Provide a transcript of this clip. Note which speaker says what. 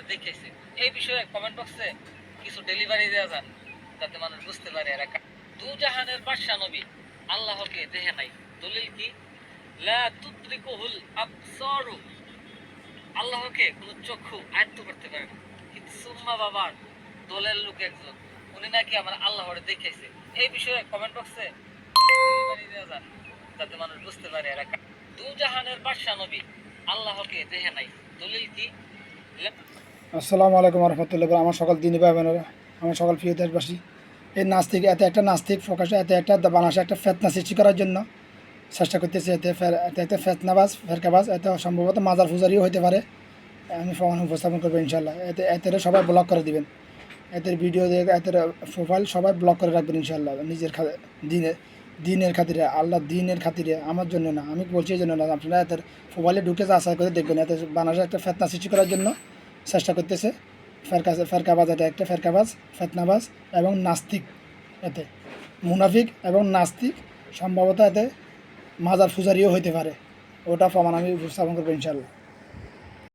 Speaker 1: আল্লাহরে দেখেছে। এই বিষয়ে কমেন্ট বক্সে কিছু ডেলিভারি দেওয়া যান যাতে মানুষ বুঝতে পারে এরা দু জাহানের বাদশা নবী, আল্লাহকে দেখে নাই। দলিল কি? লা আবসারু। আল্লাহকে কোনো চক্ষু আয়ত্ত করতে পারে না। কিন্তু সুম্মা বাবার দলের লোক একজন, উনি নাকি আমার আল্লাহরে দেখেছে এই বিষয়ে কমেন্ট বক্সে যান যাতে মানুষ বুঝতে পারে দু জাহানের বাদশা নবী, আল্লাহকে দেখে নাই। দলিল কি?
Speaker 2: আসসালামু আলাইকুম রহমতুল্লাহ আমার সকল দিনী ভাই বোনেরা, আমার সকল প্রিয় দেশবাসী, এই নাস্তিক, এতে একটা নাস্তিক প্রকাশে, এতে একটা বানাসে, একটা ফেতনা সৃষ্টি করার জন্য চেষ্টা করতেছে, এতে এতে একটা ফেতনাবাজ, ফেরকাবাজ, এতে সম্ভবত মাজার ফুজারিও হতে পারে। আমি প্রমাণ উপস্থাপন করব ইনশাল্লাহ এতে এতে সবাই ব্লক করে দিবেন। এদের ভিডিও দিয়ে এদের প্রোফাইল সবাই ব্লক করে রাখবেন ইনশাল্লাহ নিজের খা- দিনের দিনের খাতিরে। আল্লাহ দিনের খাতিরে, আমার জন্য না, আমি বলছি এই জন্য না, আপনারা এদের প্রোফাইলে ঢুকে যাচাই করে দেখবেন, এতে বানাসে একটা ফেতনা সৃষ্টি করার জন্য চেষ্টা করতেছে। ফেরকা ফেরকাবাজ এটা একটা ফেরকাবাজ, ফেতনাবাজ এবং নাস্তিক এতে। মুনাফিক এবং নাস্তিক সম্ভবত এতে মাজার ফুজারিও হইতে পারে। ওটা প্রমাণ আমি উপস্থাপন করব ইনশাল্লাহ